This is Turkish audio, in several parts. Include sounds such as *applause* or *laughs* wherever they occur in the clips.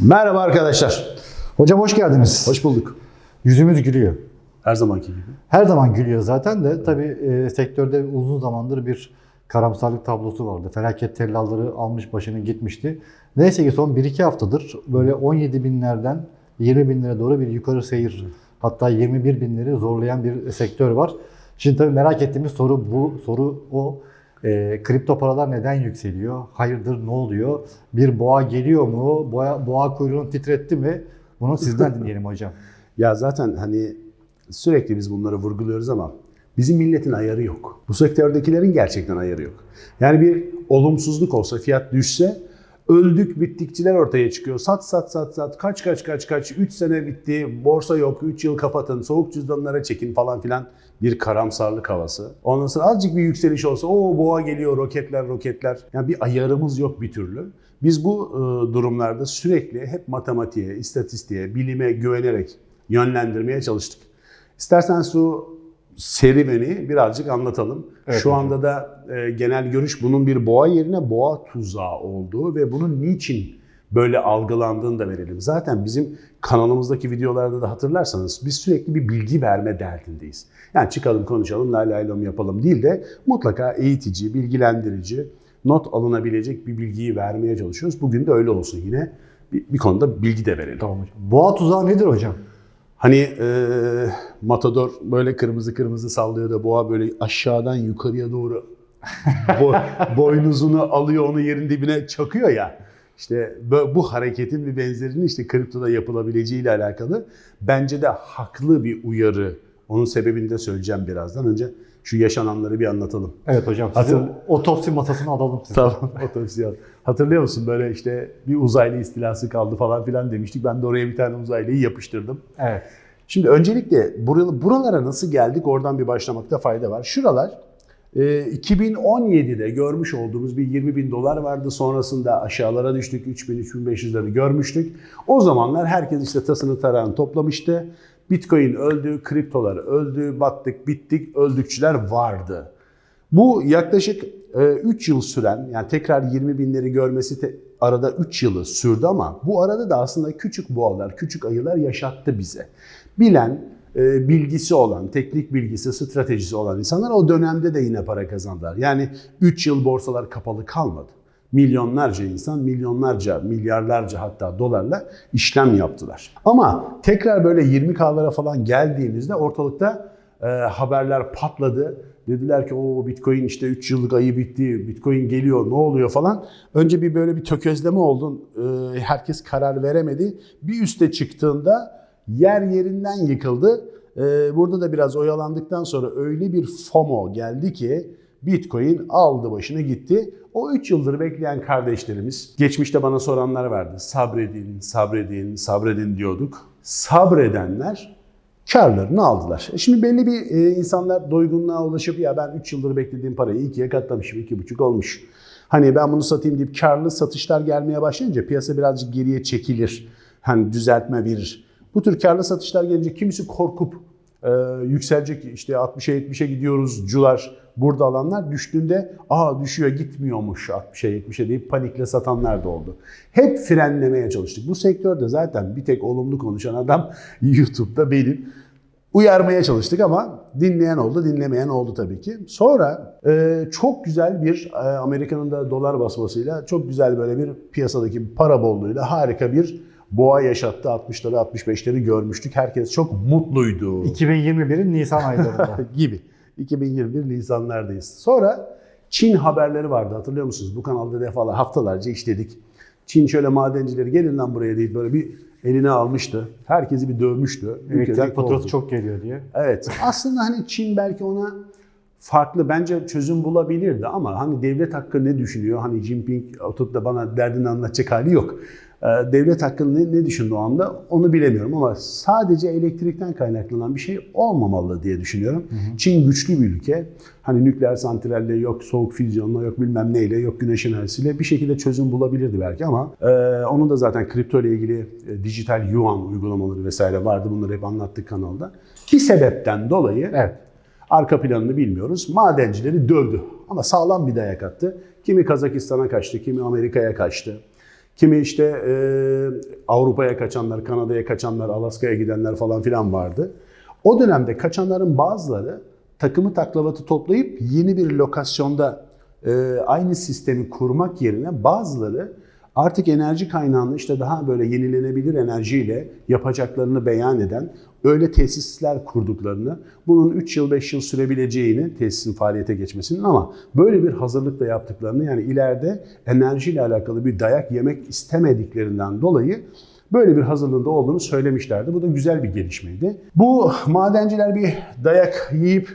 Merhaba arkadaşlar. Hocam hoş geldiniz. Hoş bulduk. Yüzümüz gülüyor. Her zamanki gibi. Her zaman gülüyor zaten de tabii e, sektörde uzun zamandır bir karamsarlık tablosu vardı. Felaket tellalları almış başını gitmişti. Neyse ki son 1-2 haftadır böyle 17 binlerden 20 binlere doğru bir yukarı seyir hatta 21 binleri zorlayan bir sektör var. Şimdi tabii merak ettiğimiz soru bu. Soru o. E, kripto paralar neden yükseliyor? Hayırdır ne oluyor? Bir boğa geliyor mu? Boğa, boğa kuyruğunu titretti mi? Bunu sizden *laughs* dinleyelim hocam. Ya zaten hani sürekli biz bunları vurguluyoruz ama bizim milletin ayarı yok. Bu sektördekilerin gerçekten ayarı yok. Yani bir olumsuzluk olsa, fiyat düşse öldük bittikçiler ortaya çıkıyor. Sat sat sat sat kaç kaç kaç kaç 3 sene bitti borsa yok 3 yıl kapatın soğuk cüzdanlara çekin falan filan bir karamsarlık havası. Ondan sonra azıcık bir yükseliş olsa o boğa geliyor roketler roketler. Yani bir ayarımız yok bir türlü. Biz bu e, durumlarda sürekli hep matematiğe, istatistiğe, bilime güvenerek yönlendirmeye çalıştık. İstersen şu serüveni birazcık anlatalım. Evet Şu anda da e, genel görüş bunun bir boğa yerine boğa tuzağı olduğu ve bunun niçin böyle algılandığını da verelim. Zaten bizim kanalımızdaki videolarda da hatırlarsanız biz sürekli bir bilgi verme derdindeyiz. Yani çıkalım konuşalım, lay lay lom yapalım değil de mutlaka eğitici, bilgilendirici, not alınabilecek bir bilgiyi vermeye çalışıyoruz. Bugün de öyle olsun yine. Bir, bir konuda bilgi de verelim. Tamam hocam. Boğa tuzağı nedir hocam? Hani e, Matador böyle kırmızı kırmızı sallıyor da boğa böyle aşağıdan yukarıya doğru bo- *laughs* boynuzunu alıyor onu yerin dibine çakıyor ya. İşte bu hareketin bir benzerini işte kriptoda yapılabileceğiyle alakalı. Bence de haklı bir uyarı. Onun sebebini de söyleyeceğim birazdan. Önce şu yaşananları bir anlatalım. Evet hocam. Hatır- otopsi masasına alalım sizi. Tamam *laughs* otopsi yap. Hatırlıyor musun böyle işte bir uzaylı istilası kaldı falan filan demiştik. Ben de oraya bir tane uzaylıyı yapıştırdım. Evet. Şimdi öncelikle buralara nasıl geldik oradan bir başlamakta fayda var. Şuralar e, 2017'de görmüş olduğumuz bir 20 bin dolar vardı. Sonrasında aşağılara düştük. 3000-3500'leri görmüştük. O zamanlar herkes işte tasını tarağını toplamıştı. Bitcoin öldü, kriptolar öldü, battık, bittik, öldükçüler vardı. Bu yaklaşık 3 yıl süren yani tekrar 20 binleri görmesi te- arada 3 yılı sürdü ama bu arada da aslında küçük boğalar, küçük ayılar yaşattı bize. Bilen, e, bilgisi olan, teknik bilgisi, stratejisi olan insanlar o dönemde de yine para kazandılar. Yani 3 yıl borsalar kapalı kalmadı. Milyonlarca insan, milyonlarca, milyarlarca hatta dolarla işlem yaptılar. Ama tekrar böyle 20 kahvara falan geldiğimizde ortalıkta e, haberler patladı. Dediler ki o Bitcoin işte 3 yıllık ayı bitti, Bitcoin geliyor ne oluyor falan. Önce bir böyle bir tökezleme oldu. E, herkes karar veremedi. Bir üste çıktığında yer yerinden yıkıldı. E, burada da biraz oyalandıktan sonra öyle bir FOMO geldi ki Bitcoin aldı başını gitti. O 3 yıldır bekleyen kardeşlerimiz, geçmişte bana soranlar vardı. Sabredin, sabredin, sabredin diyorduk. Sabredenler karlarını aldılar. E Şimdi belli bir e, insanlar doygunluğa ulaşıp ya ben 3 yıldır beklediğim parayı ikiye katlamışım, iki buçuk olmuş. Hani ben bunu satayım deyip karlı satışlar gelmeye başlayınca piyasa birazcık geriye çekilir. Hani düzeltme verir. Bu tür karlı satışlar gelince kimisi korkup e, yükselecek işte 60'a 70'e gidiyoruz cular burada alanlar düştüğünde aa düşüyor gitmiyormuş 60'a 70'e deyip panikle satanlar da oldu. Hep frenlemeye çalıştık. Bu sektörde zaten bir tek olumlu konuşan adam *laughs* YouTube'da benim. Uyarmaya çalıştık ama dinleyen oldu, dinlemeyen oldu tabii ki. Sonra e, çok güzel bir e, Amerika'nın da dolar basmasıyla çok güzel böyle bir piyasadaki para bolluğuyla harika bir boğa yaşattı. 60'ları 65'leri görmüştük. Herkes çok mutluydu 2021'in Nisan aylarında. *laughs* gibi. 2021 Nisanlardayız. Sonra Çin haberleri vardı hatırlıyor musunuz? Bu kanalda defalar haftalarca işledik. Çin şöyle madencileri gelin lan buraya deyip böyle bir eline almıştı. Herkesi bir dövmüştü. Elektrik faturası çok geliyor diye. Evet. Aslında hani Çin belki ona farklı bence çözüm bulabilirdi ama hani devlet hakkı ne düşünüyor? Hani Jinping oturup da bana derdini anlatacak hali yok. Ee, Devlet hakkında ne, ne düşündü o anda onu bilemiyorum ama sadece elektrikten kaynaklanan bir şey olmamalı diye düşünüyorum. Çin güçlü bir ülke. Hani nükleer santralle yok soğuk füzyonla yok bilmem neyle yok güneş enerjisiyle bir şekilde çözüm bulabilirdi belki ama e, onun da zaten kripto ile ilgili e, dijital yuan uygulamaları vesaire vardı. Bunları hep anlattık kanalda. Bir sebepten dolayı Evet. Arka planını bilmiyoruz. Madencileri dövdü. Ama sağlam bir dayak attı. Kimi Kazakistan'a kaçtı, kimi Amerika'ya kaçtı. Kimi işte e, Avrupa'ya kaçanlar, Kanada'ya kaçanlar, Alaska'ya gidenler falan filan vardı. O dönemde kaçanların bazıları takımı taklavatı toplayıp yeni bir lokasyonda e, aynı sistemi kurmak yerine bazıları artık enerji kaynağını işte daha böyle yenilenebilir enerjiyle yapacaklarını beyan eden öyle tesisler kurduklarını, bunun 3 yıl 5 yıl sürebileceğini tesisin faaliyete geçmesinin ama böyle bir hazırlıkla yaptıklarını yani ileride enerjiyle alakalı bir dayak yemek istemediklerinden dolayı böyle bir hazırlığında olduğunu söylemişlerdi. Bu da güzel bir gelişmeydi. Bu madenciler bir dayak yiyip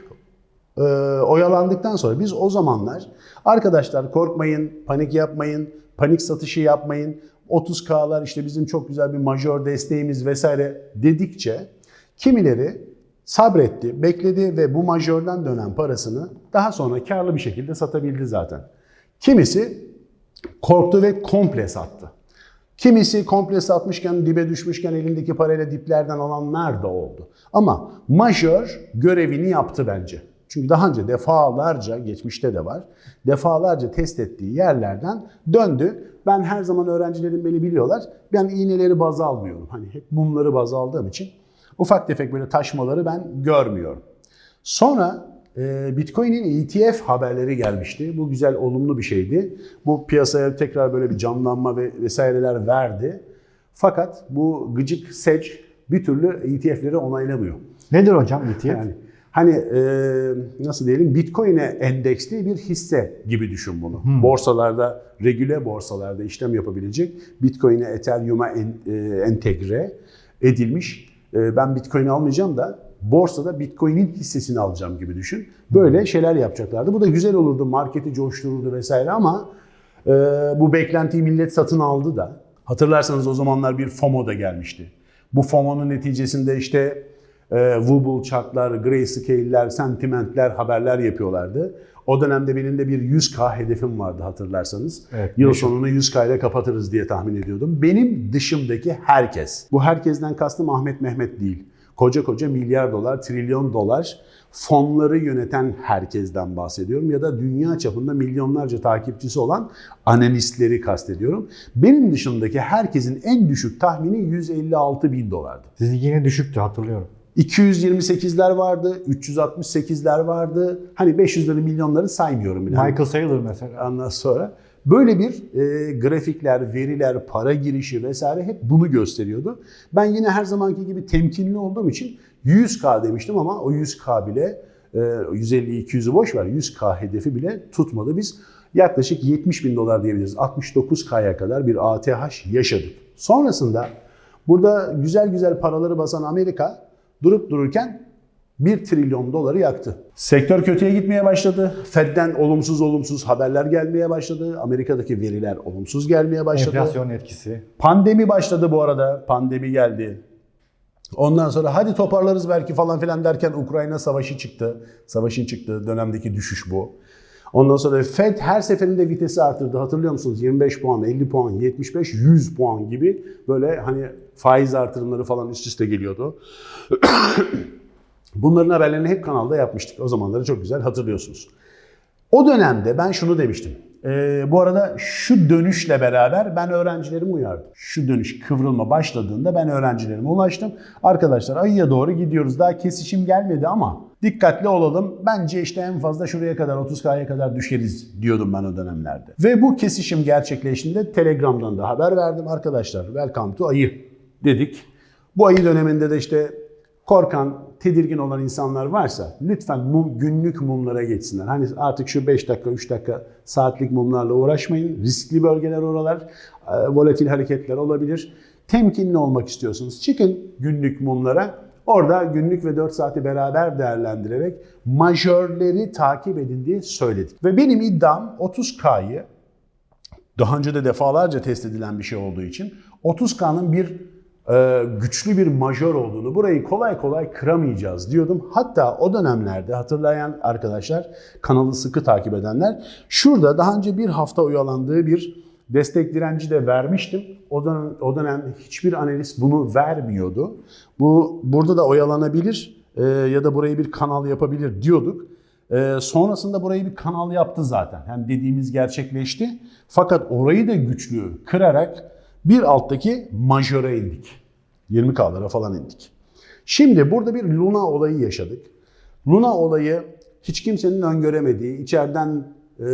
e, oyalandıktan sonra biz o zamanlar arkadaşlar korkmayın, panik yapmayın, panik satışı yapmayın. 30K'lar işte bizim çok güzel bir majör desteğimiz vesaire dedikçe kimileri sabretti, bekledi ve bu majörden dönen parasını daha sonra karlı bir şekilde satabildi zaten. Kimisi korktu ve komple sattı. Kimisi komple satmışken, dibe düşmüşken elindeki parayla diplerden alanlar da oldu. Ama majör görevini yaptı bence. Çünkü daha önce defalarca, geçmişte de var, defalarca test ettiği yerlerden döndü. Ben her zaman öğrencilerim beni biliyorlar. Ben iğneleri baz almıyorum. Hani hep mumları baz aldığım için ufak tefek böyle taşmaları ben görmüyorum. Sonra e, Bitcoin'in ETF haberleri gelmişti. Bu güzel, olumlu bir şeydi. Bu piyasaya tekrar böyle bir canlanma ve vesaireler verdi. Fakat bu gıcık SEC bir türlü ETF'leri onaylamıyor. Nedir hocam ETF? Yani hani e, nasıl diyelim Bitcoin'e endeksli bir hisse gibi düşün bunu. Borsalarda, regüle borsalarda işlem yapabilecek Bitcoin'e, Ethereum'a en- e, entegre edilmiş. E, ben Bitcoin almayacağım da borsada Bitcoin'in hissesini alacağım gibi düşün. Böyle şeyler yapacaklardı. Bu da güzel olurdu, marketi coştururdu vesaire ama e, bu beklentiyi millet satın aldı da. Hatırlarsanız o zamanlar bir FOMO da gelmişti. Bu FOMO'nun neticesinde işte e, Wobble chartlar, grayscale'ler, sentimentler, haberler yapıyorlardı. O dönemde benim de bir 100K hedefim vardı hatırlarsanız. Evet, Yıl meşhur. sonunu 100K ile kapatırız diye tahmin ediyordum. Benim dışımdaki herkes, bu herkesten kastım Ahmet Mehmet değil. Koca koca milyar dolar, trilyon dolar fonları yöneten herkesten bahsediyorum. Ya da dünya çapında milyonlarca takipçisi olan analistleri kastediyorum. Benim dışımdaki herkesin en düşük tahmini 156 bin dolardı. Sizin yine düşüktü hatırlıyorum. 228'ler vardı, 368'ler vardı. Hani 500'leri milyonları saymıyorum bile. Michael Saylor mesela. Ondan sonra böyle bir e, grafikler, veriler, para girişi vesaire hep bunu gösteriyordu. Ben yine her zamanki gibi temkinli olduğum için 100K demiştim ama o 100K bile e, 150-200'ü boş ver 100K hedefi bile tutmadı. Biz yaklaşık 70 bin dolar diyebiliriz. 69K'ya kadar bir ATH yaşadık. Sonrasında burada güzel güzel paraları basan Amerika durup dururken 1 trilyon doları yaktı. Sektör kötüye gitmeye başladı. Fed'den olumsuz olumsuz haberler gelmeye başladı. Amerika'daki veriler olumsuz gelmeye başladı. Enflasyon etkisi. Pandemi başladı bu arada. Pandemi geldi. Ondan sonra hadi toparlarız belki falan filan derken Ukrayna savaşı çıktı. Savaşın çıktığı dönemdeki düşüş bu. Ondan sonra Fed her seferinde vitesi arttırdı. Hatırlıyor musunuz? 25 puan, 50 puan, 75, 100 puan gibi böyle hani faiz artırımları falan üst üste geliyordu. *clears throat* Bunların haberlerini hep kanalda yapmıştık. O zamanları çok güzel hatırlıyorsunuz. O dönemde ben şunu demiştim. Ee, bu arada şu dönüşle beraber ben öğrencilerimi uyardım. Şu dönüş kıvrılma başladığında ben öğrencilerime ulaştım. Arkadaşlar ayıya doğru gidiyoruz. Daha kesişim gelmedi ama dikkatli olalım. Bence işte en fazla şuraya kadar 30K'ya kadar düşeriz diyordum ben o dönemlerde. Ve bu kesişim gerçekleştiğinde Telegram'dan da haber verdim. Arkadaşlar welcome to ayı dedik. Bu ayı döneminde de işte korkan, tedirgin olan insanlar varsa lütfen mum, günlük mumlara geçsinler. Hani artık şu 5 dakika, 3 dakika saatlik mumlarla uğraşmayın. Riskli bölgeler oralar, e, volatil hareketler olabilir. Temkinli olmak istiyorsunuz. Çıkın günlük mumlara. Orada günlük ve 4 saati beraber değerlendirerek majörleri takip edin diye söyledik. Ve benim iddiam 30K'yı daha önce de defalarca test edilen bir şey olduğu için 30K'nın bir güçlü bir majör olduğunu, burayı kolay kolay kıramayacağız diyordum. Hatta o dönemlerde hatırlayan arkadaşlar, kanalı sıkı takip edenler, şurada daha önce bir hafta oyalandığı bir destek direnci de vermiştim. O dönem, o dönem hiçbir analist bunu vermiyordu. Bu burada da oyalanabilir e, ya da burayı bir kanal yapabilir diyorduk. Ee, sonrasında burayı bir kanal yaptı zaten. Yani dediğimiz gerçekleşti. Fakat orayı da güçlü kırarak bir alttaki majöre indik. 20K'lara falan indik. Şimdi burada bir Luna olayı yaşadık. Luna olayı hiç kimsenin öngöremediği, içeriden e,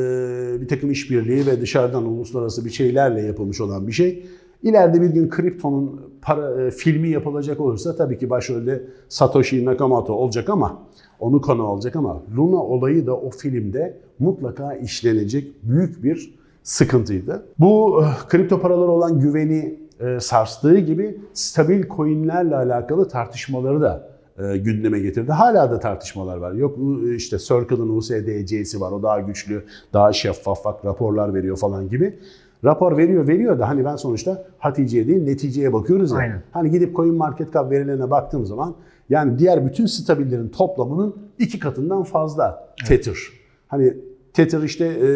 bir takım işbirliği ve dışarıdan uluslararası bir şeylerle yapılmış olan bir şey. İleride bir gün kriptonun para, e, filmi yapılacak olursa tabii ki başrolde Satoshi Nakamoto olacak ama onu konu olacak ama Luna olayı da o filmde mutlaka işlenecek büyük bir sıkıntıydı. Bu eh, kripto paralara olan güveni e, sarstığı gibi stabil coinlerle alakalı tartışmaları da e, gündeme getirdi. Hala da tartışmalar var. Yok işte Circle'ın USDC'si var. O daha güçlü, daha şeffaf bak raporlar veriyor falan gibi. Rapor veriyor veriyor da hani ben sonuçta Hatice'ye değil neticeye bakıyoruz ya. Aynen. Hani gidip coin market cap verilerine baktığım zaman yani diğer bütün stabillerin toplamının iki katından fazla Tether. Hani Tether işte e,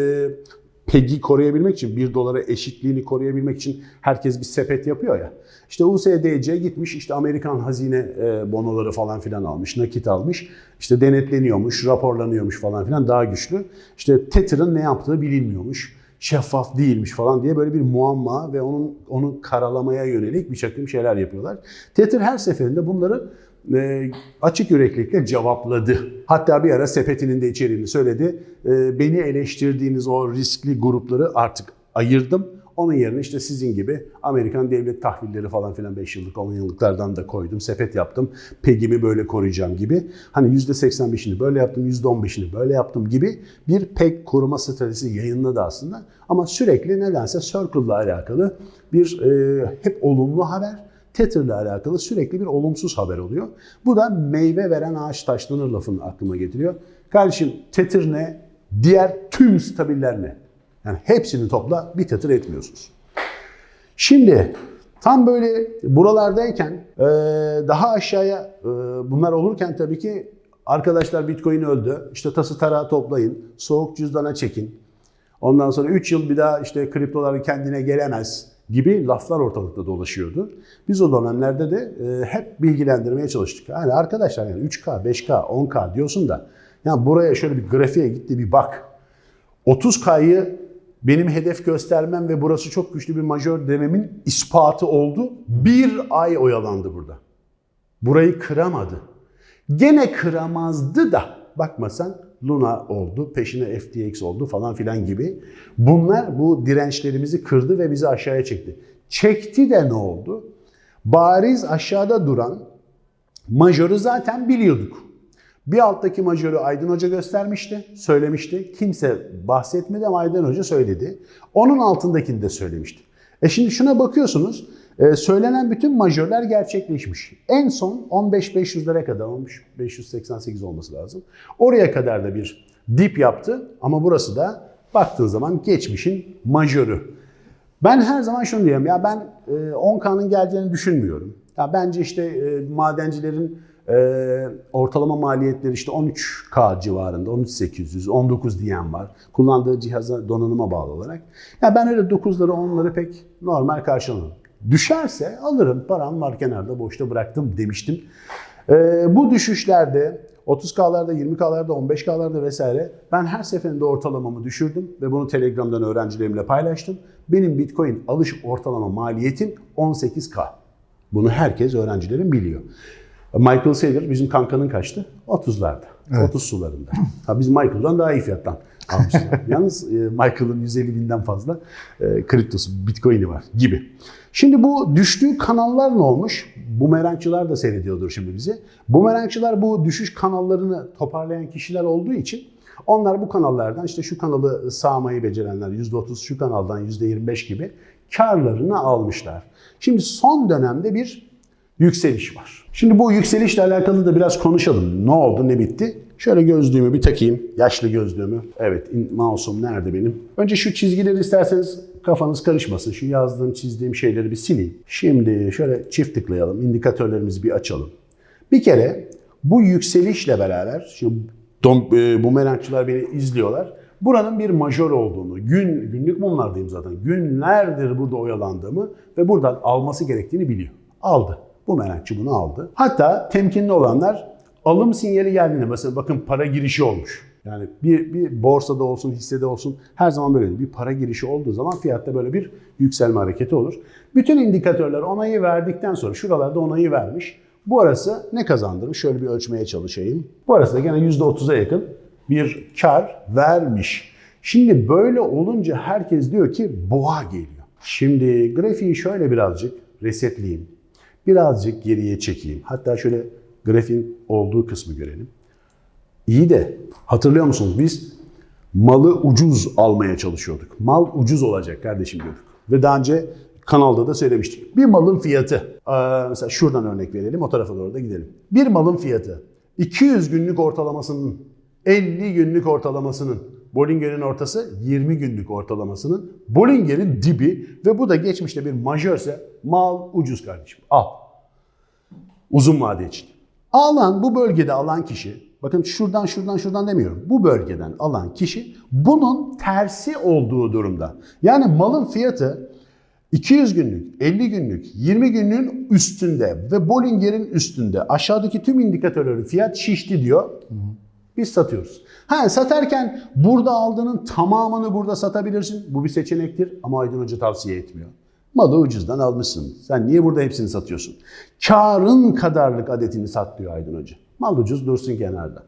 PEG'i koruyabilmek için, 1 dolara eşitliğini koruyabilmek için herkes bir sepet yapıyor ya. İşte USDC gitmiş işte Amerikan hazine e, bonoları falan filan almış, nakit almış. İşte denetleniyormuş, raporlanıyormuş falan filan daha güçlü. İşte Tether'ın ne yaptığı bilinmiyormuş şeffaf değilmiş falan diye böyle bir muamma ve onun onu karalamaya yönelik bir takım şeyler yapıyorlar. Tether her seferinde bunları e, açık yüreklilikle cevapladı. Hatta bir ara sepetinin de içeriğini söyledi. E, beni eleştirdiğiniz o riskli grupları artık ayırdım. Onun yerine işte sizin gibi Amerikan devlet tahvilleri falan filan 5 yıllık 10 yıllıklardan da koydum. Sepet yaptım. PEG'imi böyle koruyacağım gibi. Hani %85'ini böyle yaptım, %15'ini böyle yaptım gibi bir PEG koruma stratejisi yayınladı aslında. Ama sürekli nedense Circle'la alakalı bir e, hep olumlu haber. Tether'la alakalı sürekli bir olumsuz haber oluyor. Bu da meyve veren ağaç taşlanır lafını aklıma getiriyor. Kardeşim Tether ne? Diğer tüm stabiller ne? Yani hepsini topla bir Tether etmiyorsunuz. Şimdi tam böyle buralardayken e, daha aşağıya e, bunlar olurken tabii ki arkadaşlar Bitcoin öldü. İşte tası tarağı toplayın. Soğuk cüzdana çekin. Ondan sonra 3 yıl bir daha işte kriptoları kendine gelemez gibi laflar ortalıkta dolaşıyordu. Biz o dönemlerde de e, hep bilgilendirmeye çalıştık. Yani arkadaşlar yani 3K, 5K, 10K diyorsun da ya buraya şöyle bir grafiğe gitti bir bak. 30K'yı benim hedef göstermem ve burası çok güçlü bir majör dememin ispatı oldu. Bir ay oyalandı burada. Burayı kıramadı. Gene kıramazdı da bakmasan Luna oldu, peşine FTX oldu falan filan gibi. Bunlar bu dirençlerimizi kırdı ve bizi aşağıya çekti. Çekti de ne oldu? Bariz aşağıda duran majörü zaten biliyorduk. Bir alttaki majörü Aydın Hoca göstermişti, söylemişti. Kimse bahsetmedi ama Aydın Hoca söyledi. Onun altındakini de söylemişti. E şimdi şuna bakıyorsunuz, e, söylenen bütün majörler gerçekleşmiş. En son 15.500'lere kadar olmuş, 588 olması lazım. Oraya kadar da bir dip yaptı ama burası da baktığın zaman geçmişin majörü. Ben her zaman şunu diyorum ya ben e, 10K'nın geleceğini düşünmüyorum. Ya bence işte e, madencilerin e, ortalama maliyetleri işte 13K civarında, 13800, 19 diyen var. Kullandığı cihaza donanıma bağlı olarak. Ya ben öyle 9'ları 10'ları pek normal karşılamam. Düşerse alırım param var kenarda boşta bıraktım demiştim. E, bu düşüşlerde 30K'larda, 20K'larda, 15K'larda vesaire ben her seferinde ortalamamı düşürdüm ve bunu Telegram'dan öğrencilerimle paylaştım. Benim Bitcoin alış ortalama maliyetim 18K. Bunu herkes öğrencilerim biliyor. Michael Saylor bizim kankanın kaçtı? 30'larda. 30 sularında. Ha, biz Michael'dan daha iyi fiyattan almışız. *laughs* Yalnız e, Michael'ın 150 binden fazla e, kriptosu, Bitcoin'i var gibi. Şimdi bu düştüğü kanallar ne olmuş? Bumerangçılar da seyrediyordur şimdi bizi. Bumerangçılar bu düşüş kanallarını toparlayan kişiler olduğu için onlar bu kanallardan işte şu kanalı sağmayı becerenler %30, şu kanaldan %25 gibi karlarını almışlar. Şimdi son dönemde bir yükseliş var. Şimdi bu yükselişle alakalı da biraz konuşalım. Ne oldu, ne bitti? Şöyle gözlüğümü bir takayım. Yaşlı gözlüğümü. Evet, mouse'um nerede benim? Önce şu çizgileri isterseniz kafanız karışmasın. Şu yazdığım, çizdiğim şeyleri bir sileyim. Şimdi şöyle çift tıklayalım. İndikatörlerimizi bir açalım. Bir kere bu yükselişle beraber, şimdi dom, e, bu merakçılar beni izliyorlar. Buranın bir majör olduğunu, gün günlük mumlardayım zaten. Günlerdir burada oyalandığımı ve buradan alması gerektiğini biliyor. Aldı. Bu merakçı bunu aldı. Hatta temkinli olanlar alım sinyali geldiğinde mesela bakın para girişi olmuş. Yani bir, bir borsada olsun, hissede olsun her zaman böyle bir para girişi olduğu zaman fiyatta böyle bir yükselme hareketi olur. Bütün indikatörler onayı verdikten sonra şuralarda onayı vermiş. Bu arası ne kazandırmış? Şöyle bir ölçmeye çalışayım. Bu arası da gene %30'a yakın bir kar vermiş. Şimdi böyle olunca herkes diyor ki boğa geliyor. Şimdi grafiği şöyle birazcık resetleyeyim. Birazcık geriye çekeyim. Hatta şöyle grafiğin olduğu kısmı görelim. İyi de hatırlıyor musunuz biz malı ucuz almaya çalışıyorduk. Mal ucuz olacak kardeşim diyorduk. Ve daha önce kanalda da söylemiştik. Bir malın fiyatı, eee, mesela şuradan örnek verelim o tarafa doğru da gidelim. Bir malın fiyatı 200 günlük ortalamasının, 50 günlük ortalamasının, Bollinger'in ortası 20 günlük ortalamasının, Bollinger'in dibi ve bu da geçmişte bir majörse mal ucuz kardeşim. Al. Uzun vade için. Alan bu bölgede alan kişi, bakın şuradan şuradan şuradan demiyorum. Bu bölgeden alan kişi bunun tersi olduğu durumda. Yani malın fiyatı 200 günlük, 50 günlük, 20 günlüğün üstünde ve Bollinger'in üstünde aşağıdaki tüm indikatörlerin fiyat şişti diyor. Biz satıyoruz. Ha satarken burada aldığının tamamını burada satabilirsin. Bu bir seçenektir ama Aydın Hoca tavsiye etmiyor. Malı ucuzdan almışsın. Sen niye burada hepsini satıyorsun? Karın kadarlık adetini sat diyor Aydın Hoca. Mal ucuz dursun kenarda.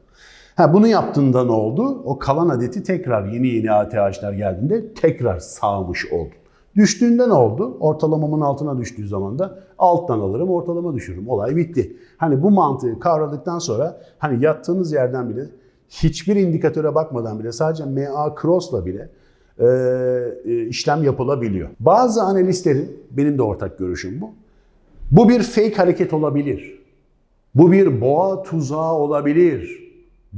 Ha bunu yaptığında ne oldu? O kalan adeti tekrar yeni yeni ATH'lar geldiğinde tekrar sağmış oldu. Düştüğünde ne oldu? Ortalamamın altına düştüğü zaman da alttan alırım, ortalama düşürürüm. Olay bitti. Hani bu mantığı kavradıktan sonra hani yattığınız yerden bile hiçbir indikatöre bakmadan bile sadece MA Cross'la bile e, işlem yapılabiliyor. Bazı analistlerin, benim de ortak görüşüm bu. Bu bir fake hareket olabilir. Bu bir boğa tuzağı olabilir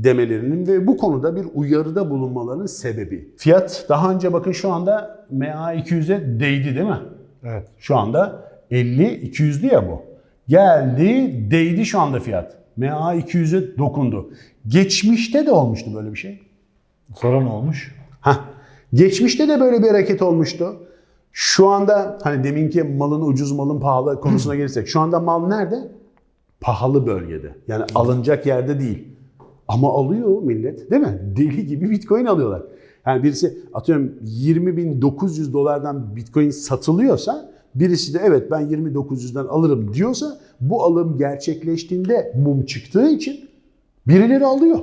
demelerinin ve bu konuda bir uyarıda bulunmalarının sebebi. Fiyat daha önce bakın şu anda MA 200'e değdi değil mi? Evet. Şu anda 50 200'lü ya bu. Geldi değdi şu anda fiyat. MA 200'e dokundu. Geçmişte de olmuştu böyle bir şey. Sonra ne olmuş? Hah. Geçmişte de böyle bir hareket olmuştu. Şu anda hani deminki malın ucuz malın pahalı konusuna *laughs* gelirsek şu anda mal nerede? Pahalı bölgede. Yani alınacak yerde değil. Ama alıyor millet değil mi? Deli gibi bitcoin alıyorlar. Yani birisi atıyorum 20.900 dolardan bitcoin satılıyorsa birisi de evet ben 20.900'den alırım diyorsa bu alım gerçekleştiğinde mum çıktığı için birileri alıyor.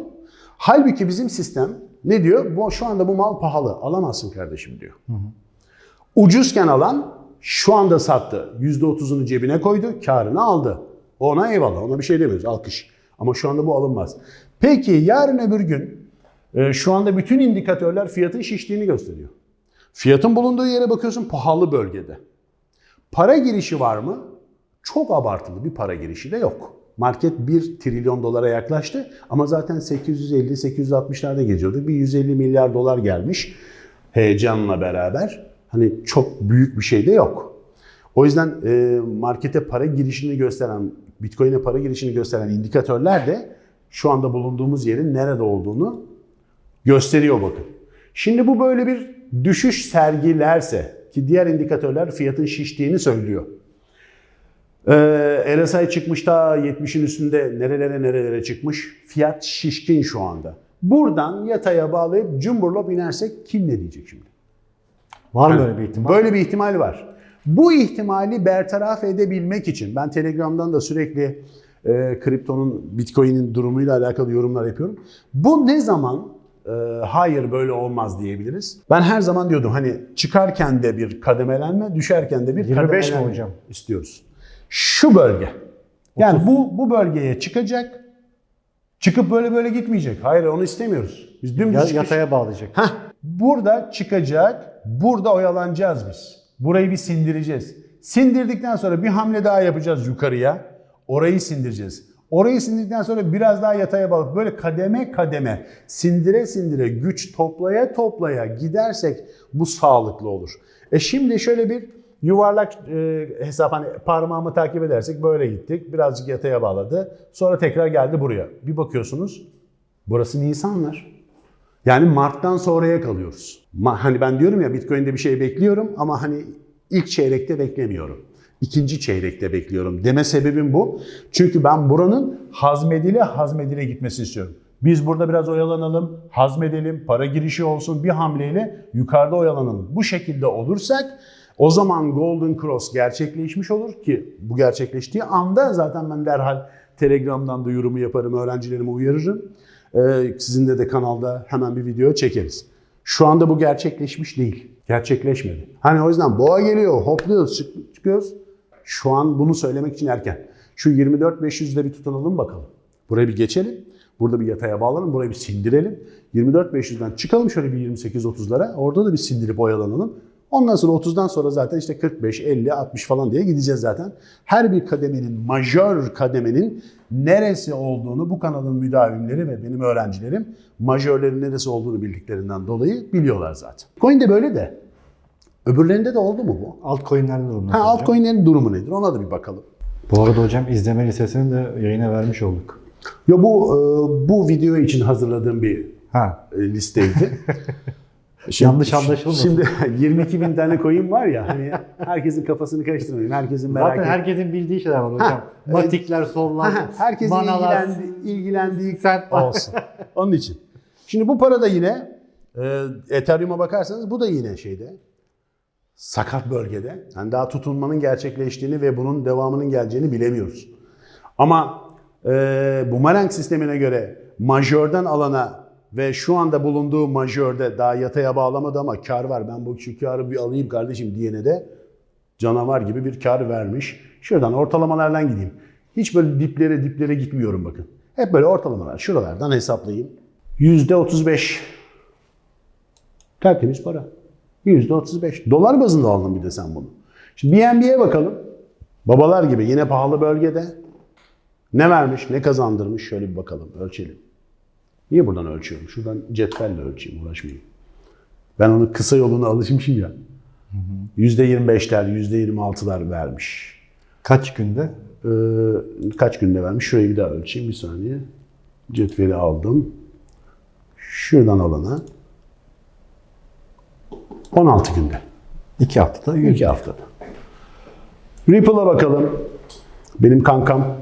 Halbuki bizim sistem ne diyor? Bu şu anda bu mal pahalı. Alamazsın kardeşim diyor. Ucuzken alan şu anda sattı. %30'unu cebine koydu, karını aldı. Ona eyvallah, ona bir şey demiyoruz, alkış. Ama şu anda bu alınmaz. Peki yarın öbür gün e, şu anda bütün indikatörler fiyatın şiştiğini gösteriyor. Fiyatın bulunduğu yere bakıyorsun pahalı bölgede. Para girişi var mı? Çok abartılı bir para girişi de yok. Market 1 trilyon dolara yaklaştı ama zaten 850-860'larda geziyorduk. Bir 150 milyar dolar gelmiş heyecanla beraber. Hani çok büyük bir şey de yok. O yüzden e, markete para girişini gösteren, Bitcoin'e para girişini gösteren indikatörler de şu anda bulunduğumuz yerin nerede olduğunu gösteriyor bakın. Şimdi bu böyle bir düşüş sergilerse ki diğer indikatörler fiyatın şiştiğini söylüyor. Ee, RSI çıkmış da 70'in üstünde nerelere nerelere çıkmış. Fiyat şişkin şu anda. Buradan yataya bağlayıp cumburlop inersek kim ne diyecek şimdi? Var mı Yani öyle bir ihtimal? Böyle bir ihtimal var. Bu ihtimali bertaraf edebilmek için ben Telegram'dan da sürekli e, kriptonun, bitcoin'in durumuyla alakalı yorumlar yapıyorum. Bu ne zaman e, hayır böyle olmaz diyebiliriz? Ben her zaman diyordum hani çıkarken de bir kademelenme, düşerken de bir 25 mi kademelenme hocam? istiyoruz. Şu bölge. Yani bu bu bölgeye çıkacak. Çıkıp böyle böyle gitmeyecek. Hayır onu istemiyoruz. Biz dümdüz Ya- yataya bağlayacak. Heh, burada çıkacak, burada oyalanacağız biz. Burayı bir sindireceğiz. Sindirdikten sonra bir hamle daha yapacağız yukarıya. Orayı sindireceğiz. Orayı sindirdikten sonra biraz daha yataya bağlı. Böyle kademe kademe sindire sindire güç toplaya toplaya gidersek bu sağlıklı olur. E şimdi şöyle bir yuvarlak e, hesap hani parmağımı takip edersek böyle gittik. Birazcık yataya bağladı. Sonra tekrar geldi buraya. Bir bakıyorsunuz burası Nisanlar. Yani Mart'tan sonraya kalıyoruz. Ma- Hani ben diyorum ya Bitcoin'de bir şey bekliyorum ama hani ilk çeyrekte beklemiyorum. İkinci çeyrekte bekliyorum deme sebebim bu. Çünkü ben buranın hazmedile hazmedile gitmesini istiyorum. Biz burada biraz oyalanalım, hazmedelim, para girişi olsun bir hamleyle yukarıda oyalanalım. Bu şekilde olursak o zaman Golden Cross gerçekleşmiş olur ki bu gerçekleştiği anda zaten ben derhal Telegram'dan duyurumu yaparım, öğrencilerimi uyarırım. Ee, sizinle de kanalda hemen bir video çekeriz. Şu anda bu gerçekleşmiş değil. Gerçekleşmedi. Hani o yüzden boğa geliyor, hopluyoruz, çık- çıkıyoruz. Şu an bunu söylemek için erken. Şu 24.500'de bir tutunalım bakalım. Buraya bir geçelim. Burada bir yataya bağlanalım. Burayı bir sindirelim. 24.500'den çıkalım şöyle bir 28-30'lara. Orada da bir sindirip oyalanalım. Ondan sonra 30'dan sonra zaten işte 45, 50, 60 falan diye gideceğiz zaten. Her bir kademenin, majör kademenin neresi olduğunu bu kanalın müdavimleri ve benim öğrencilerim majörlerin neresi olduğunu bildiklerinden dolayı biliyorlar zaten. Coin de böyle de. Öbürlerinde de oldu mu bu? Altcoin'lerin durumu. Ha, altcoin'lerin durumu nedir? Ona da bir bakalım. Bu arada hocam izleme listesini de yayına vermiş olduk. Ya bu e, bu video için hazırladığım bir Ha. e, listeydi. *laughs* Yanlış anlaşılmasın. Şimdi 22 bin tane coin var ya hani herkesin kafasını karıştırmayın. Herkesin merak Zaten et- herkesin bildiği şeyler var hocam. Ha, Matikler, sollar, Ha, herkesin manalar, ilgilendi, ilgilendiği sen *laughs* olsun. Onun için. Şimdi bu para da yine e, Ethereum'a bakarsanız bu da yine şeyde sakat bölgede. Yani daha tutunmanın gerçekleştiğini ve bunun devamının geleceğini bilemiyoruz. Ama e, bumerang sistemine göre majörden alana ve şu anda bulunduğu majörde daha yataya bağlamadı ama kar var. Ben bu şu karı bir alayım kardeşim diyene de canavar gibi bir kar vermiş. Şuradan ortalamalardan gideyim. Hiç böyle diplere diplere gitmiyorum bakın. Hep böyle ortalamalar. Şuralardan hesaplayayım. Yüzde 35. Tertemiz para. Yüzde 35. Dolar bazında aldın bir de sen bunu. Şimdi BNB'ye bakalım. Babalar gibi yine pahalı bölgede. Ne vermiş, ne kazandırmış şöyle bir bakalım, ölçelim. Niye buradan ölçüyorum? Şuradan cetvelle ölçeyim, uğraşmayayım. Ben onu kısa yoluna alışmışım ya. %25'ler, %26'lar vermiş. Kaç günde? Ee, kaç günde vermiş? Şurayı bir daha ölçeyim bir saniye. Cetveli aldım. Şuradan alana 16 günde. 2 haftada 100. 2 haftada. Ripple'a bakalım. Benim kankam.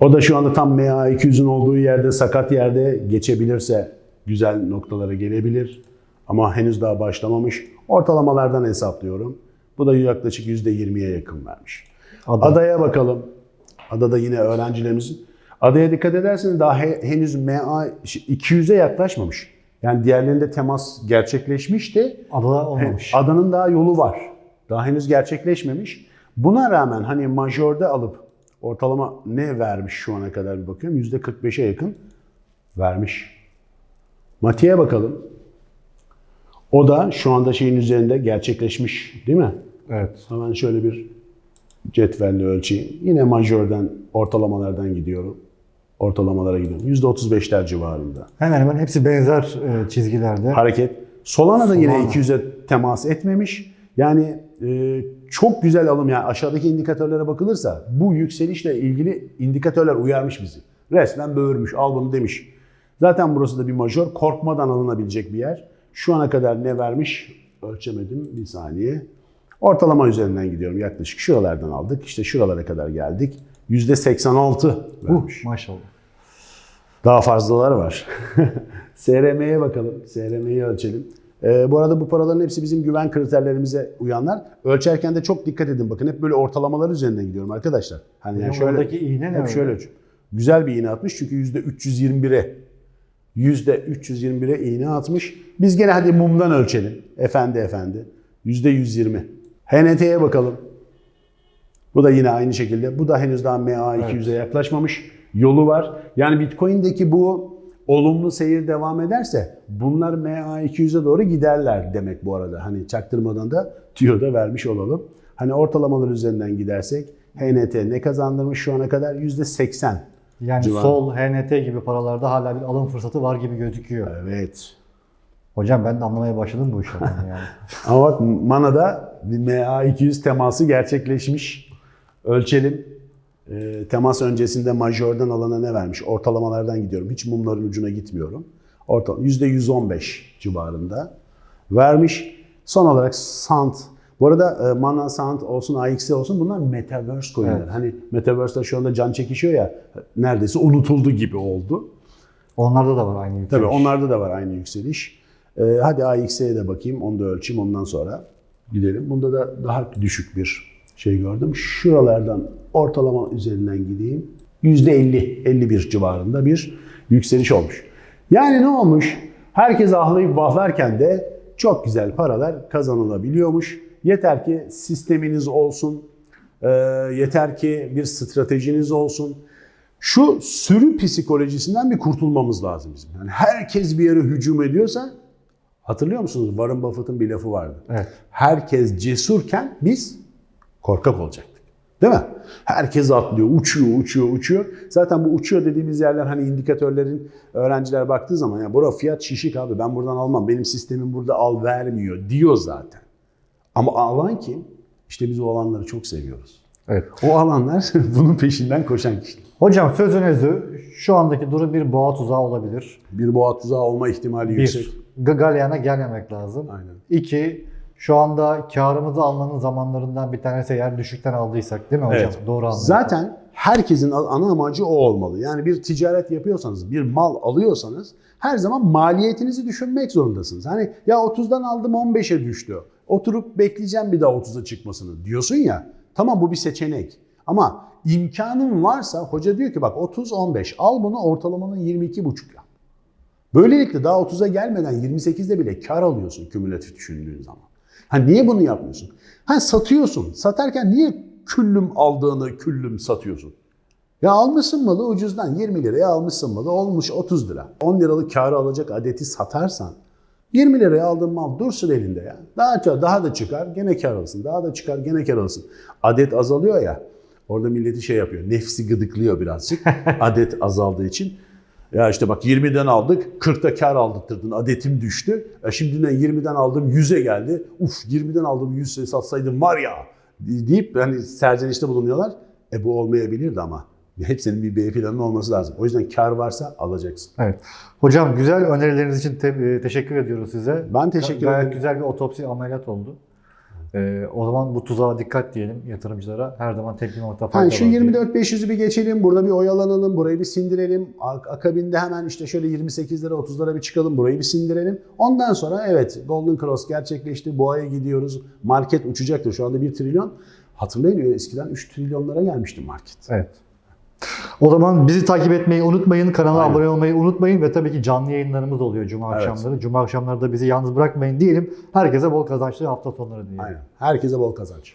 O da şu anda tam MA200'ün olduğu yerde, sakat yerde geçebilirse güzel noktalara gelebilir. Ama henüz daha başlamamış. Ortalamalardan hesaplıyorum. Bu da yaklaşık %20'ye yakın vermiş. Ada. Adaya bakalım. Adada yine öğrencilerimizin. Adaya dikkat ederseniz daha he- henüz MA 200'e yaklaşmamış. Yani diğerlerinde temas gerçekleşmişti. Adada olmamış. Adanın daha yolu var. Daha henüz gerçekleşmemiş. Buna rağmen hani majörde alıp ortalama ne vermiş şu ana kadar bir bakıyorum. %45'e yakın vermiş. Mati'ye bakalım. O da şu anda şeyin üzerinde gerçekleşmiş değil mi? Evet. Hemen şöyle bir cetvelle ölçeyim. Yine majörden, ortalamalardan gidiyorum. Ortalamalara gidiyorum. %35'ler civarında. Hemen hemen hepsi benzer e, çizgilerde. hareket. Solana da yine Solana. 200'e temas etmemiş. Yani e, çok güzel alım. Yani aşağıdaki indikatörlere bakılırsa bu yükselişle ilgili indikatörler uyarmış bizi. Resmen böğürmüş, al bunu demiş. Zaten burası da bir majör. Korkmadan alınabilecek bir yer. Şu ana kadar ne vermiş ölçemedim. Bir saniye. Ortalama üzerinden gidiyorum. Yaklaşık şuralardan aldık. İşte şuralara kadar geldik. %86 vermiş. Uh, maşallah. Daha fazlalar var. *laughs* SRM'ye bakalım. SRM'yi ölçelim. Ee, bu arada bu paraların hepsi bizim güven kriterlerimize uyanlar. Ölçerken de çok dikkat edin. Bakın hep böyle ortalamalar üzerinden gidiyorum arkadaşlar. Hani yani şöyle, oradaki iğne ne hep öyle? şöyle ölç. Güzel bir iğne atmış çünkü %321'e %321'e iğne atmış. Biz gene hadi mumdan ölçelim. Efendi efendi. %120. HNT'ye bakalım. Bu da yine aynı şekilde. Bu da henüz daha MA200'e yaklaşmamış. Yolu var. Yani Bitcoin'deki bu olumlu seyir devam ederse bunlar MA200'e doğru giderler demek bu arada. Hani çaktırmadan da tüyo da vermiş olalım. Hani ortalamalar üzerinden gidersek HNT ne kazandırmış şu ana kadar? %80. Yani Civarı. sol, HNT gibi paralarda hala bir alım fırsatı var gibi gözüküyor. Evet. Hocam ben de anlamaya başladım bu işlerden *laughs* yani. Ama bak Mana'da bir MA200 teması gerçekleşmiş. Ölçelim. Ee, temas öncesinde majörden alana ne vermiş? Ortalamalardan gidiyorum. Hiç mumların ucuna gitmiyorum. Orta, %115 civarında vermiş. Son olarak Sant. Bu arada e, Mana, Sant olsun, AXE olsun bunlar Metaverse coinler. Evet. Hani Metaverse'da şu anda can çekişiyor ya neredeyse unutuldu gibi oldu. Onlarda da var aynı yükseliş. Tabii onlarda da var aynı yükseliş. Ee, hadi AX'e de bakayım, onu da ölçeyim ondan sonra gidelim. Bunda da daha düşük bir şey gördüm. Şuralardan ortalama üzerinden gideyim. %50, 51 civarında bir yükseliş olmuş. Yani ne olmuş? Herkes ahlayıp bahlarken de çok güzel paralar kazanılabiliyormuş. Yeter ki sisteminiz olsun, ee, yeter ki bir stratejiniz olsun. Şu sürü psikolojisinden bir kurtulmamız lazım bizim. Yani herkes bir yere hücum ediyorsa hatırlıyor musunuz? Warren Buffett'ın bir lafı vardı. Evet. Herkes cesurken biz korkak olacaktık. Değil mi? Herkes atlıyor, uçuyor, uçuyor, uçuyor. Zaten bu uçuyor dediğimiz yerler hani indikatörlerin öğrenciler baktığı zaman ya bura fiyat şişik abi ben buradan almam. Benim sistemim burada al vermiyor diyor zaten. Ama alan kim? İşte biz o alanları çok seviyoruz. Evet. O alanlar *laughs* bunun peşinden koşan kişiler. Hocam sözünüzü şu andaki durum bir boğa tuzağı olabilir. Bir boğa tuzağı olma ihtimali yüksek. Gagalyan'a gelmemek lazım. Aynen. İki, şu anda karımızı almanın zamanlarından bir tanesi eğer düşükten aldıysak değil mi hocam? Evet. Doğru anladım. Zaten herkesin ana amacı o olmalı. Yani bir ticaret yapıyorsanız, bir mal alıyorsanız her zaman maliyetinizi düşünmek zorundasınız. Hani ya 30'dan aldım 15'e düştü. Oturup bekleyeceğim bir daha 30'a çıkmasını diyorsun ya. Tamam bu bir seçenek. Ama imkanın varsa hoca diyor ki bak 30-15 al bunu ortalamanın 22,5 yap. Böylelikle daha 30'a gelmeden 28'de bile kar alıyorsun kümülatif düşündüğün zaman. Ha niye bunu yapmıyorsun? Ha satıyorsun. Satarken niye küllüm aldığını küllüm satıyorsun? Ya almışsın malı ucuzdan 20 liraya almışsın malı olmuş 30 lira. 10 liralık karı alacak adeti satarsan 20 liraya aldığın mal dursun elinde ya. Daha çok, daha da çıkar gene kar alırsın. Daha da çıkar gene kar alırsın. Adet azalıyor ya. Orada milleti şey yapıyor. Nefsi gıdıklıyor birazcık. *laughs* adet azaldığı için. Ya işte bak 20'den aldık, 40'ta kar aldırttırdın, adetim düştü. E şimdiden 20'den aldım 100'e geldi. Uf 20'den aldım 100'e satsaydım var ya deyip hani serzenişte bulunuyorlar. E bu olmayabilirdi ama. Hepsinin bir B planı olması lazım. O yüzden kar varsa alacaksın. Evet. Hocam güzel önerileriniz için te- e, teşekkür ediyoruz size. Ben teşekkür Gayet ederim. güzel bir otopsi ameliyat oldu. Ee, o zaman bu tuzağa dikkat diyelim yatırımcılara. Her zaman tepki nokta fayda Yani şu var diyelim. 24-500'ü bir geçelim, burada bir oyalanalım, burayı bir sindirelim. Ak- Akabinde hemen işte şöyle 28'lere 30'lara bir çıkalım, burayı bir sindirelim. Ondan sonra evet Golden Cross gerçekleşti, boğaya gidiyoruz. Market uçacaktır şu anda 1 trilyon. Hatırlayın eskiden 3 trilyonlara gelmişti market. Evet. O zaman bizi takip etmeyi unutmayın. Kanala Aynen. abone olmayı unutmayın ve tabii ki canlı yayınlarımız oluyor Cuma Evet. akşamları. Cuma akşamları da bizi yalnız bırakmayın diyelim. Herkese bol kazançlı hafta sonları diyelim. Aynen. Herkese bol kazanç.